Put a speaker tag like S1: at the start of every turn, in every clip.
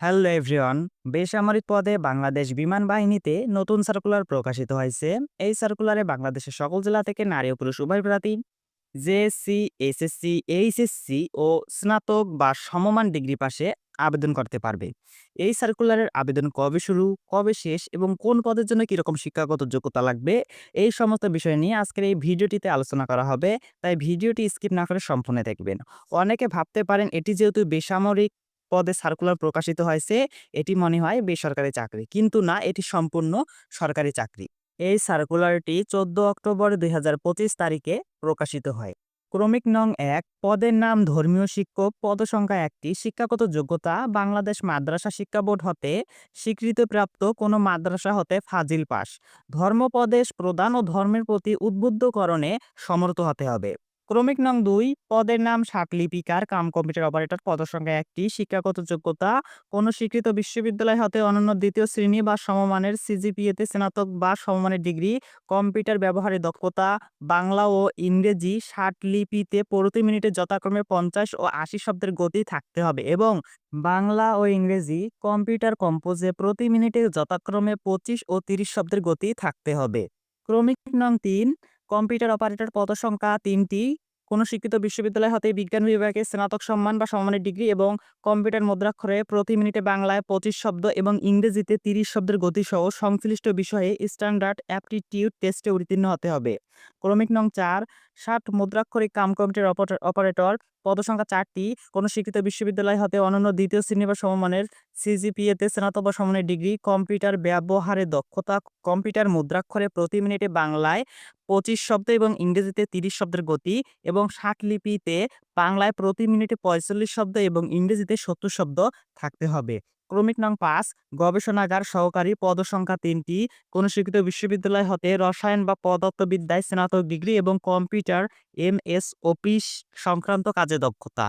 S1: Hello everyone বেসামরিক পদে বাংলাদেশ বিমান বাহিনীতে নতুন সার্কুলার প্রকাশিত হয়েছে। এই সার্কুলারে বাংলাদেশের সকল জেলা থেকে নারী ও পুরুষ উভয় প্রার্থী জেএসসি এসএসসি এইচএসসি ও স্নাতক বা সমমান ডিগ্রি পাশে আবেদন করতে পারবে। এই সার্কুলারের আবেদন কবে শুরু, কবে শেষ এবং কোন পদের জন্য কীরকম শিক্ষাগত যোগ্যতা লাগবে, এই সমস্ত বিষয় নিয়ে আজকের এই ভিডিওটিতে আলোচনা করা হবে। তাই ভিডিওটি স্কিপ না করে সম্পূর্ণ দেখবেন। অনেকে ভাবতে পারেন এটি যেহেতু বেসামরিক পদে সার্কুলার প্রকাশিত হয়েছে, এটি মনে হয় বেসরকারি চাকরি। কিন্তু না, এটি সম্পূর্ণ সরকারি চাকরি। এই সার্কুলারটি চোদ্দ অক্টোবর দুই হাজার পঁচিশ তারিখে প্রকাশিত হয়। ক্রমিক নং এক, পদের নাম ধর্মীয় শিক্ষক, পদ সংখ্যা একটি, শিক্ষাগত যোগ্যতা, বাংলাদেশ মাদ্রাসা শিক্ষা বোর্ড হতে স্বীকৃতিপ্রাপ্ত কোনো মাদ্রাসা হতে ফাজিল পাস। ধর্মপদেশ প্রদান ও ধর্মের প্রতি উদ্বুদ্ধকরণে সমর্থ হতে হবে। ক্রমিক নং দুই, পদের নাম লিপিকার কাম কম্পিউটার অপারেটর পদ সংখ্যা একটি। শিক্ষাগত যোগ্যতা, কোন স্বীকৃত বিশ্ববিদ্যালয় হতে অনন্য দ্বিতীয় শ্রেণি বা সমমানের সিজিপিএতে স্নাতক বা সমমানের ডিগ্রি, কম্পিউটার ব্যবহারে দক্ষতা, বাংলা ও ইংরেজি লিপিতে প্রতি মিনিটে যথাক্রমে পঞ্চাশ ও আশি শব্দের গতি থাকতে হবে এবং বাংলা ও ইংরেজি কম্পিউটার কম্পোজে প্রতি মিনিটে যথাক্রমে পঁচিশ ও তিরিশ শব্দের গতি থাকতে হবে। ক্রমিক নং তিন কম্পিউটার অপারেটর পদ সংখ্যা তিনটি। কোনো শিক্ষিত বিশ্ববিদ্যালয় হতে বিজ্ঞান বিভাগে স্নাতক সম্মান বা সম্মানের ডিগ্রি এবং কম্পিউটার মুদ্রাক্ষরে প্রতি মিনিটে বাংলায় পঁচিশ শব্দ এবং ইংরেজিতে তিরিশ শব্দের গতিসহ সংশ্লিষ্ট বিষয়ে স্ট্যান্ডার্ড অ্যাপটিটিউড টেস্টে উত্তীর্ণ হতে হবে। ক্রমিক নং চার ষাট মুদ্রাক্ষরিক কাম কম্পিউটার অপারেটর, পদসংখ্যা চারটি, কোনো শিক্ষিত বিশ্ববিদ্যালয় হতে অনন্য দ্বিতীয় শ্রেণি বা সমমানের সিজিপিএতে স্নাতক বা ডিগ্রি, কম্পিউটার ব্যবহারে দক্ষতা, কম্পিউটার মুদ্রাক্ষরে প্রতি মিনিটে বাংলায় পঁচিশ শব্দ এবং ইংরেজিতে তিরিশ শব্দের গতি এবং ষাট লিপিতে বাংলায় প্রতি মিনিটে পঁয়তাল্লিশ শব্দ এবং ইংরেজিতে সত্তর শব্দ থাকতে হবে। ক্রমিক নং পাঁচ, গবেষণাগার সহকারী পদসংখ্যা তিনটি, কোন স্বীকৃত বিশ্ববিদ্যালয় হতে রসায়ন বা পদার্থবিদ্যায় স্নাতক ডিগ্রি এবং কম্পিউটার এম এস অফিস সংক্রান্ত কাজে দক্ষতা।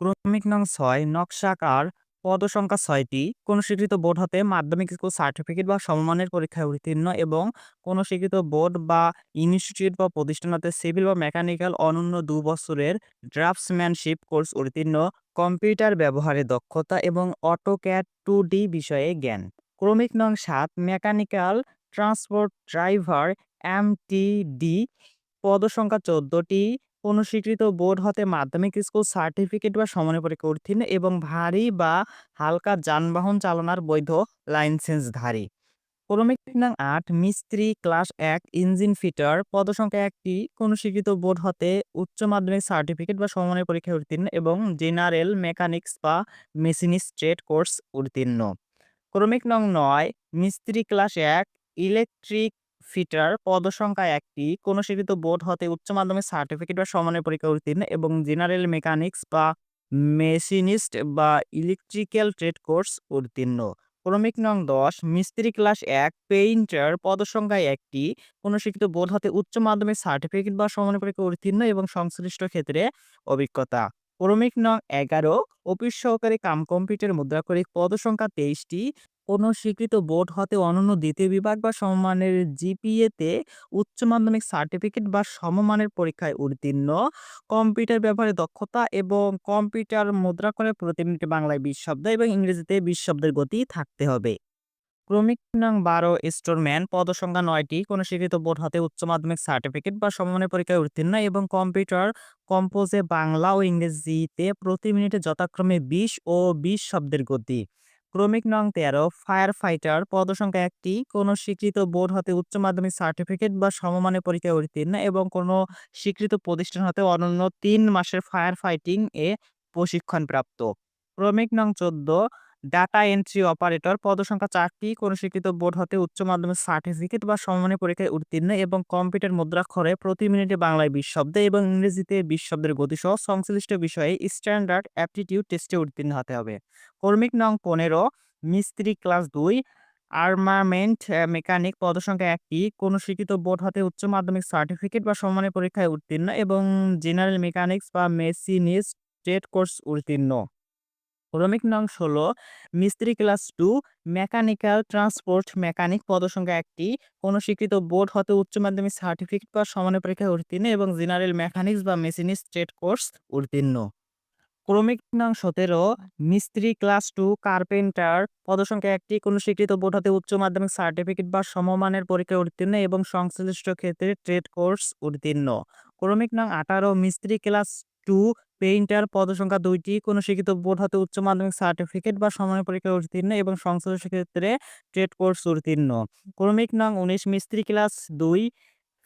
S1: ক্রমিক নং ছয়, নকশাকার পদ সংখ্যা ছয়টি। কোন স্বীকৃত বোর্ড হতে মাধ্যমিক স্কুল সার্টিফিকেট বা সমমানের পরীক্ষায় উত্তীর্ণ এবং কোন স্বীকৃত বোর্ড বা ইনস্টিটিউট বা প্রতিষ্ঠান হতে সিভিল বা মেকানিক্যাল অনন্য দু বছরের ড্রাফটসম্যানশিপ কোর্স উত্তীর্ণ। কম্পিউটার ব্যবহারে দক্ষতা এবং অটোক্যাড টু ডি বিষয়ে জ্ঞান। ক্রমিক নং সাত, মেকানিক্যাল ট্রান্সপোর্ট ড্রাইভার এমটিডি পদসংখ্যা চোদ্দটি। কোনো স্বীকৃত বোর্ড হতে মাধ্যমিক স্কুল সার্টিফিকেট বা সমানের পরীক্ষা উত্তীর্ণ এবং ভারী বা হালকা যানবাহন চালানোর বৈধ লাইসেন্সধারী। ক্রমিক নং আট, মিস্ত্রি, ক্লাস এক, ইঞ্জিন ফিটার, পদসংখ্যা একটি, কোনো স্বীকৃত বোর্ড হতে উচ্চ মাধ্যমিক সার্টিফিকেট বা সমমানের পরীক্ষায় উত্তীর্ণ এবং জেনারেল মেকানিক্স বা মেশিনিস্ট ট্রেড কোর্স উত্তীর্ণ ক্রমিক নং নয়, মিস্ত্রি, ক্লাস এক, ইলেকট্রিক ফিটার পদসংখ্যা একটি। কোনো স্বীকৃত বোর্ড হতে উচ্চ মাধ্যমিক সার্টিফিকেট বা সমানের পরীক্ষা উত্তীর্ণ এবং জেনারেল মেকানিক্স বা মেশিনিস্ট বা ইলেকট্রিক্যাল ট্রেড কোর্স উত্তীর্ণ। ক্রমিক নং দশ, মিস্ত্রি ক্লাস এক, পেইন্টার পদসংখ্যায় একটি। কোনো শিক্ষিত বোর্ড হতে উচ্চ মাধ্যমিক সার্টিফিকেট বা সমানের পরীক্ষা উত্তীর্ণ এবং সংশ্লিষ্ট ক্ষেত্রে অভিজ্ঞতা। ক্রমিক নং এগারো, অফিস সহকারী কাম কম্পিউটার মুদ্রাক্ষরিক পদসংখ্যা তেইশটি। কোনো স্বীকৃত বোর্ড হতে অনন্য দ্বিতীয় বিভাগ বা সমমানের জিপিএতে উচ্চ মাধ্যমিক সার্টিফিকেট বা সমমানের পরীক্ষায় উত্তীর্ণ। কম্পিউটার ব্যবহারে দক্ষতা এবং কম্পিউটার মুদ্রাক্ষরে প্রতি মিনিটে বাংলায় বিশ শব্দ এবং ইংরেজিতে বিশ শব্দের গতি থাকতে হবে। ক্রমিক নং বারো স্টোরম্যান পদসংখ্যা নয়টি কোনো স্বীকৃত বোর্ড হতে উচ্চ মাধ্যমিক সার্টিফিকেট বা সমমানের পরীক্ষায় উত্তীর্ণ এবং কম্পিউটার কম্পোজে বাংলা ও ইংরেজিতে প্রতি মিনিটে যথাক্রমে বিশ ও বিশ শব্দের গতি। ক্রমিক নং তেরো ফায়ার ফাইটার পদসংখ্যা একটি কোনো স্বীকৃত বোর্ড হতে উচ্চ মাধ্যমিক সার্টিফিকেট বা সমমানের পরীক্ষায় উত্তীর্ণ এবং কোনো স্বীকৃত প্রতিষ্ঠান হতে অনন্য তিন মাসের ফায়ার ফাইটিং এ প্রশিক্ষণ প্রাপ্ত ক্রমিক নং চোদ্দ ডাটা এন্ট্রি অপারেটর পদসংখ্যা চারটি কোনো স্বীকৃত বোর্ড হতে উচ্চ মাধ্যমিক সার্টিফিকেট বা সমমানের পরীক্ষায় উত্তীর্ণ এবং কম্পিউটার মুদ্রাক্ষরে প্রতি মিনিটে বাংলায় বিশ শব্দ এবং ইংরেজিতে বিশ শব্দের গতিসহ সংশ্লিষ্ট বিষয়ে স্ট্যান্ডার্ড অ্যাপটিটিউড টেস্টে উত্তীর্ণ হতে হবে। কর্মিক নং পনেরো, মিস্ত্রি ক্লাস দুই আর্মামেন্ট মেকানিক পদসংখ্যা একটি কোনো স্বীকৃত বোর্ড হতে উচ্চ মাধ্যমিক সার্টিফিকেট বা সমমানের পরীক্ষায় উত্তীর্ণ এবং জেনারেল মেকানিক্স বা মেশিনিস্ট ট্রেড কোর্স উত্তীর্ণ। ক্রমিক নং ষোলো মিস্ত্রি class two, mechanical transport mechanic পদসংখ্যা একটি। কোনো স্বীকৃত বোর্ড হতে উচ্চ মাধ্যমিক সার্টিফিকেট বা সমানের পরীক্ষায় উত্তীর্ণ এবং জেনারেল মেকানিক্স বা মেশিনিস্ট ট্রেড কোর্স উত্তীর্ণ। ক্রমিক নং সতেরো, মিস্ত্রি ক্লাস টু, কার্পেন্টার পদসংখ্যা একটি। কোনো স্বীকৃত বোর্ড হতে উচ্চ মাধ্যমিক সার্টিফিকেট বা সমমানের পরীক্ষায় উত্তীর্ণ এবং সংশ্লিষ্ট ক্ষেত্রে ট্রেড কোর্স উত্তীর্ণ। ক্রমিক নং আঠারো, মিস্ত্রি ক্লাস টু পেইন্টার পদসংখ্যা দুইটি, কোনো শিক্ষিত বোর্ড হতে উচ্চ মাধ্যমিক সার্টিফিকেট বা সমমানের পরীক্ষায় উত্তীর্ণ এবং সংশ্লিষ্ট ক্ষেত্রে ট্রেড কোর্স উত্তীর্ণ। ক্রমিক নং উনিশ, মিস্ত্রি ক্লাস দুই,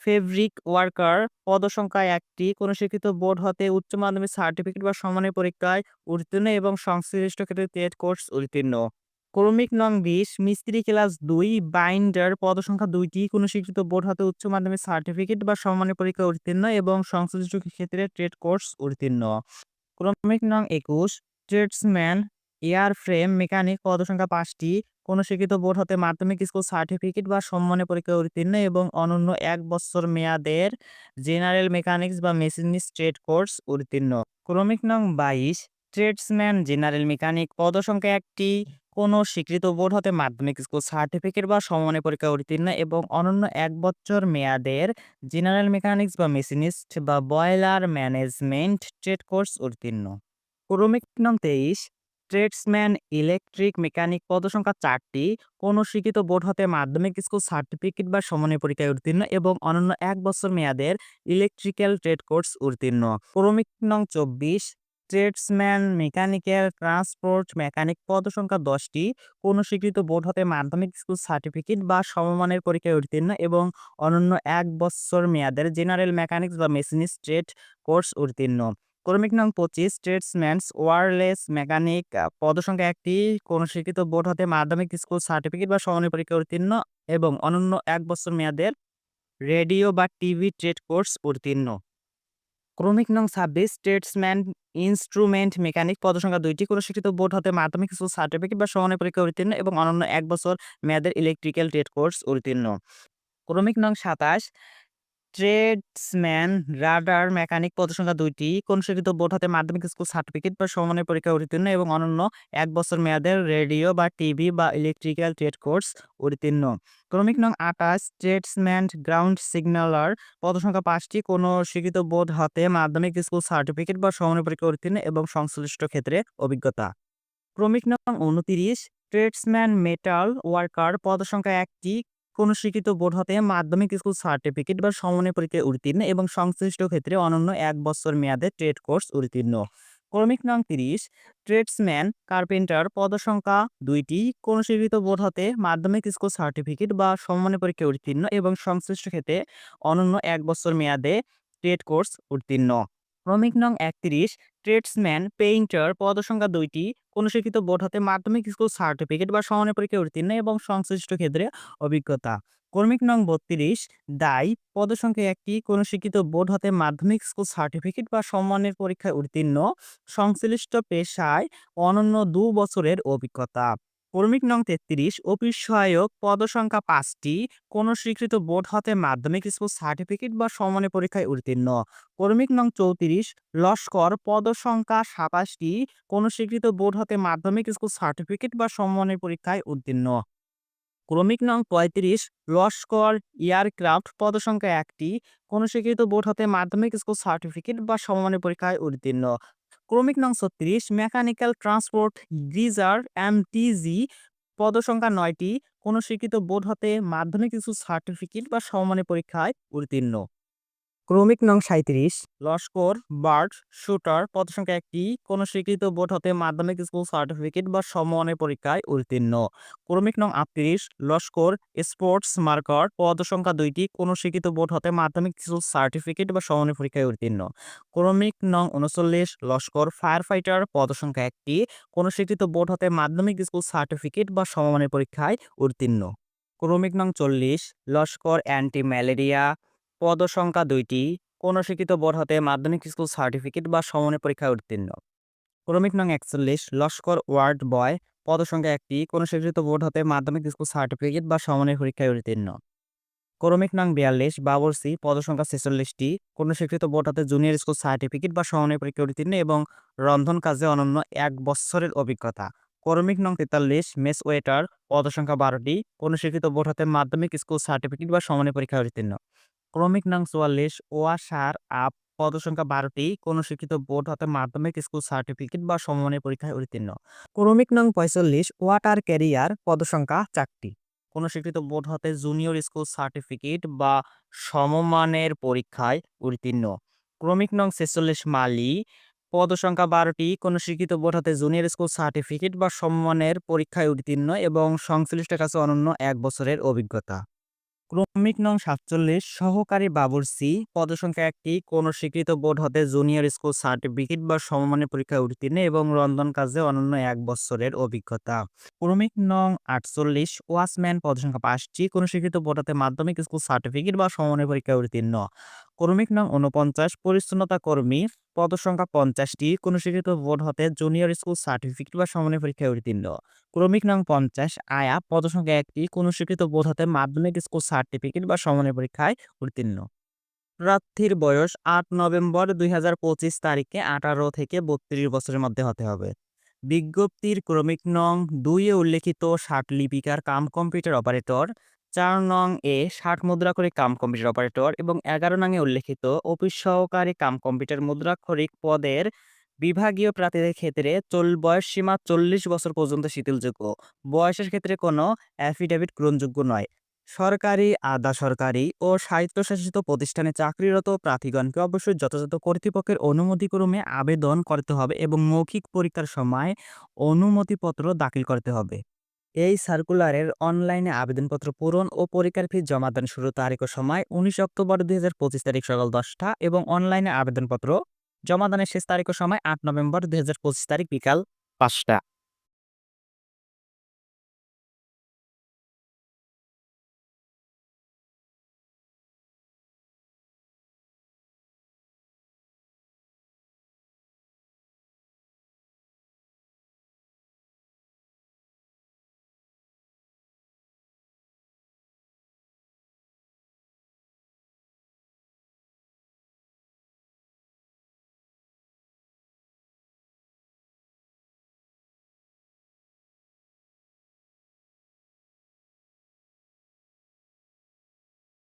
S1: ফেব্রিক ওয়ার্কার পদসংখ্যা একটি, কোনো শিক্ষিত বোর্ড হতে উচ্চ মাধ্যমিক সার্টিফিকেট বা সমানের পরীক্ষায় উত্তীর্ণ এবং সংশ্লিষ্ট ক্ষেত্রে টেট কোর্স উত্তীর্ণ। ক্রমিক নং বিশ, মিস্ত্রি ক্লাস দুই, বাইন্ডার পদসংখ্যা দুইটি কোনো স্বীকৃত বোর্ড হতে উচ্চ মাধ্যমিক সার্টিফিকেট বা সমানের পরীক্ষা উত্তীর্ণ এবং সংশ্লিষ্ট ক্ষেত্রে ট্রেড কোর্স উত্তীর্ণ। ক্রমিক নং একুশ, ট্রেডসম্যান, এয়ার ফ্রেম মেকানিক পদসংখ্যা পাঁচটি কোনো স্বীকৃত বোর্ড হতে মাধ্যমিক স্কুল সার্টিফিকেট বা সম্মানের পরীক্ষা উত্তীর্ণ এবং অনন্য এক বছর মেয়াদের জেনারেল মেকানিক্স বা মেশিনিস্ট ট্রেড কোর্স উত্তীর্ণ। ক্রমিক নং বাইশ, ট্রেডসম্যান, জেনারেল মেকানিক পদসংখ্যা একটি কোনো স্বীকৃত বোর্ড হতে মাধ্যমিক স্কুল সার্টিফিকেট বা সমমানের পরীক্ষা উত্তীর্ণ এবং অনন্য এক বছর মেয়াদের জেনারেল মেকানিক্স বা মেশিনিস্ট বা বয়লার ম্যানেজমেন্ট ট্রেড কোর্স উত্তীর্ণ। ক্রমিক নং তেইশ ট্রেডসম্যান ইলেকট্রিক মেকানিক পদসংখ্যা চারটি, কোনো স্বীকৃত বোর্ড হতে মাধ্যমিক স্কুল সার্টিফিকেট বা সমমানের পরীক্ষায় উত্তীর্ণ এবং অনন্য এক বছর মেয়াদের ইলেকট্রিক্যাল ট্রেড কোর্স উত্তীর্ণ। ক্রমিক নং চব্বিশ ট্রেডসম্যান, মেকানিক্যাল, ট্রান্সপোর্ট, মেকানিক পদসংখ্যা দশটি। কোনো স্বীকৃত বোর্ড হতে মাধ্যমিক স্কুল সার্টিফিকেট বা সমমানের পরীক্ষায় উত্তীর্ণ এবং অনন্য এক বছর মেয়াদের জেনারেল মেকানিক্স বা মেশিনিস্ট ট্রেড কোর্স উত্তীর্ণ। ক্রমিক নং পঁচিশ ট্রেডসম্যানস ওয়ারলেস মেকানিক পদসংখ্যা একটি। কোনো স্বীকৃত বোর্ড হতে মাধ্যমিক স্কুল সার্টিফিকেট বা সমানের পরীক্ষা উত্তীর্ণ এবং অনন্য এক বছর মেয়াদের রেডিও বা টিভি ট্রেড কোর্স উত্তীর্ণ। ক্রমিক নং ছাব্বিশ স্টেটসম্যান ইনস্ট্রুমেন্ট মেকানিক পদসংখ্যা দুইটি, কোনো শিক্ষিত বোর্ড হতে মাধ্যমিক স্কুল সার্টিফিকেট বা সমানের পরীক্ষা উত্তীর্ণ এবং অন্যান্য এক বছর মেয়াদের ইলেকট্রিক্যাল টেট কোর্স উত্তীর্ণ। ক্রমিক নং সাতাশ ট্রেডসম্যান, রাডার, মেকানিক পদসংখ্যা দুইটি কোন বোর্ড হতে মাধ্যমিক স্কুল সার্টিফিকেট বা সমমানের পরীক্ষা উত্তীর্ণ এবং অনন্য এক বছর মেয়াদের রেডিও বা টিভি বা ইলেকট্রিক্যাল ট্রেড কোর্স উত্তীর্ণ। ক্রমিক নং আঠাশ, ট্রেডসম্যান, গ্রাউন্ড সিগন্যালার পদসংখ্যা পাঁচটি কোনো স্বীকৃত বোর্ড হতে মাধ্যমিক স্কুল সার্টিফিকেট বা সমমানের পরীক্ষা উত্তীর্ণ এবং সংশ্লিষ্ট ক্ষেত্রে অভিজ্ঞতা। ক্রমিক নং উনতিরিশ, ট্রেডসম্যান, মেটাল ওয়ার্কার পদসংখ্যা একটি কোনো স্বীকৃত বোর্ড হতে মাধ্যমিক স্কুল সার্টিফিকেট বা সমমানের পরীক্ষায় উত্তীর্ণ এবং সংশ্লিষ্ট ক্ষেত্রে অনন্য এক বছর মেয়াদে ট্রেড কোর্স উত্তীর্ণ। ক্রমিক নং তিরিশ, ট্রেডসম্যান, কার্পেন্টার, পদসংখ্যা দুইটি, কোন স্বীকৃত বোর্ড হতে মাধ্যমিক স্কুল সার্টিফিকেট বা সমমানের পরীক্ষায় উত্তীর্ণ এবং সংশ্লিষ্ট ক্ষেত্রে অনন্য এক বছর মেয়াদে ট্রেড কোর্স উত্তীর্ণ। ক্রমিক নং একত্রিশ ট্রেডসম্যান পেইন্টার, পদসংখ্যা দুইটি কোনো শিক্ষিত বোর্ড হতে মাধ্যমিক স্কুল সার্টিফিকেট বা সমানের পরীক্ষায় উত্তীর্ণ এবং সংশ্লিষ্ট ক্ষেত্রে অভিজ্ঞতা। কর্মিক নং বত্রিশ, দায়, পদসংখ্যা একটি কোনো শিক্ষিত বোর্ড হতে মাধ্যমিক স্কুল সার্টিফিকেট বা সম্মানের পরীক্ষায় উত্তীর্ণ, সংশ্লিষ্ট পেশায় অনন্য দু বছরের অভিজ্ঞতা। কর্মিক নং তেত্রিশ, অফিস সহায়ক পদসংখ্যা পাঁচটি, কোনো স্বীকৃত বোর্ড হতে মাধ্যমিক স্কুল সার্টিফিকেট বা সমানের পরীক্ষায় উত্তীর্ণ। কর্মিক নং চৌত্রিশ, লস্কর পদসংখ্যা সাতাশটি, কোনো স্বীকৃত বোর্ড হতে মাধ্যমিক স্কুল সার্টিফিকেট বা সম্মানের পরীক্ষায় উত্তীর্ণ। ক্রমিক নং পঁয়ত্রিশ, লস্কর এয়ারক্রাফট পদসংখ্যা একটি, কোনো স্বীকৃত বোর্ড হতে মাধ্যমিক স্কুল সার্টিফিকেট বা সমমানের পরীক্ষায় উত্তীর্ণ। ক্রমিক নং ছত্রিশ, মেকানিক্যাল ট্রান্সপোর্ট গ্রিজার এমটিজি, পদসংখ্যা নয়টি, কোনো স্বীকৃত বোর্ড হতে মাধ্যমিক কিছু সার্টিফিকেট বা সমমানের পরীক্ষায় উত্তীর্ণ। ক্রমিক নং সাঁত্রিশ লস্কর, বার্ড, শুটার পদসংখ্যা একটি, কোনো স্বীকৃত বোর্ড হতে মাধ্যমিক স্কুল সার্টিফিকেট বা সমমানের পরীক্ষায় উত্তীর্ণ। ক্রমিক নং আটত্রিশ, লস্কর, স্পোর্টস মার্কার পদসংখ্যা দুইটি, কোনো স্বীকৃত বোর্ড হতে মাধ্যমিক স্কুল সার্টিফিকেট বা সমমানের পরীক্ষায় উত্তীর্ণ। ক্রমিক নং উনচল্লিশ, লস্কর ফায়ার ফাইটার পদসংখ্যা একটি, কোনো স্বীকৃত বোর্ড হতে মাধ্যমিক স্কুল সার্টিফিকেট বা সমমানের পরীক্ষায় উত্তীর্ণ। ক্রমিক নং চল্লিশ, লস্কর অ্যান্টি ম্যালেরিয়া পদসংখ্যা দুইটি কোন শিক্ষিত বোর্ড হতে মাধ্যমিক স্কুল সার্টিফিকেট বা সমমানের পরীক্ষায় উত্তীর্ণ। ক্রমিক নং একচল্লিশ, লস্কর ওয়ার্ড বয়, পদসংখ্যা একটি কোনো স্বীকৃত বোর্ড হতে মাধ্যমিক স্কুল সার্টিফিকেট বা সমমানের পরীক্ষায় উত্তীর্ণ। ক্রমিক নং বিয়াল্লিশ বাবরসি পদসংখ্যা ছেচল্লিশটি কোনো স্বীকৃত বোর্ড হতে জুনিয়র স্কুল সার্টিফিকেট বা সমমানের পরীক্ষায় উত্তীর্ণ এবং রন্ধন কাজে অনন্য এক বৎসরের অভিজ্ঞতা। ক্রমিক নং তেতাল্লিশ, মেস ওয়েটার, পদসংখ্যা বারোটি কোনো স্বীকৃত বোর্ড হতে মাধ্যমিক স্কুল সার্টিফিকেট বা সমানের পরীক্ষায় উত্তীর্ণ। ক্রমিক নং চুয়াল্লিশ ওয়া সার আপ পদসংখ্যা বারোটি, কোনো শিক্ষিত বোর্ড, হতে মাধ্যমিক, স্কুল সার্টিফিকেট বা সমমানের পরীক্ষায় উত্তীর্ণ। ক্রমিক নং পঁয়তাল্লিশ, ওয়াটার ক্যারিয়ার পদসংখ্যা চারটি। কোনো স্বীকৃত বোর্ড, হতে জুনিয়র স্কুল সার্টিফিকেট বা সমমানের পরীক্ষায় উত্তীর্ণ। ক্রমিক নং ছেচল্লিশ, মালি পদসংখ্যা বারোটি, কোনো স্বীকৃত বোর্ড, হতে জুনিয়র স্কুল সার্টিফিকেট বা সমমানের পরীক্ষায় উত্তীর্ণ এবং সংশ্লিষ্টের কাছে অনন্য এক বছরের অভিজ্ঞতা। ক্রমিক নং সাতচল্লিশ, সহকারী বাবুর্চি পদসংখ্যা একটি কোনো স্বীকৃত বোর্ড হতে জুনিয়র স্কুল সার্টিফিকেট বা সমমানের পরীক্ষা উত্তীর্ণ এবং রন্ধন কাজে অনন্য এক বছরের অভিজ্ঞতা। ক্রমিক নং আটচল্লিশ ওয়াসম্যান পদসংখ্যা পাঁচটি কোনো স্বীকৃত বোর্ড হতে মাধ্যমিক স্কুল সার্টিফিকেট বা সমমানের পরীক্ষা উত্তীর্ণ। ক্রমিক নং উনপঞ্চাশ পরিচ্ছন্নতা কর্মী, পদসংখ্যা পঞ্চাশটি কোনো স্বীকৃত বোর্ড হতে জুনিয়র স্কুল সার্টিফিকেট বা সমমানের পরীক্ষায় উত্তীর্ণ। ক্রমিক নং পঞ্চাশ, আয়া, পদসংখ্যা একটি কোনো স্বীকৃত বোর্ড হতে মাধ্যমিক স্কুল সার্টিফিকেট বা সমমানের পরীক্ষায় উত্তীর্ণ। প্রার্থীর বয়স আট নভেম্বর দুই হাজার পঁচিশ তারিখে আঠারো থেকে বত্রিশ বছরের মধ্যে হতে হবে। বিজ্ঞপ্তির ক্রমিক নং দুইয়ে উল্লেখিত ষাট লিপিকার কাম কম্পিউটার অপারেটর চার নং এ ষাট মুদ্রাক্ষরিক কাম কম্পিউটার অপারেটর এবং এগারো নং এ উল্লেখিত অফিস সহকারী কাম কম্পিউটার মুদ্রাক্ষরিক পদের বিভাগীয় প্রার্থীদের ক্ষেত্রে চল, বয়স সীমা চল্লিশ বছর পর্যন্ত শিথিলযোগ্য। বয়সের ক্ষেত্রে কোনো অ্যাফিডেভিট গ্রহণযোগ্য নয়। সরকারি, আধা সরকারি ও স্বায়ত্তশাসিত প্রতিষ্ঠানে চাকরিরত প্রার্থীগণকে অবশ্যই যথাযথ কর্তৃপক্ষের অনুমতিক্রমে আবেদন করতে হবে এবং মৌখিক পরীক্ষার সময় অনুমতিপত্র দাখিল করতে হবে। এই সার্কুলারের অনলাইনে আবেদনপত্র পূরণ ও পরীক্ষার ফি জমাদান শুরু তারিখ ও সময় উনিশ অক্টোবর দুই হাজার পঁচিশ তারিখ সকাল দশটা এবং অনলাইনে আবেদনপত্র জমাদানের শেষ তারিখ ও সময় আট নভেম্বর দুই হাজার পঁচিশ তারিখ বিকাল পাঁচটা।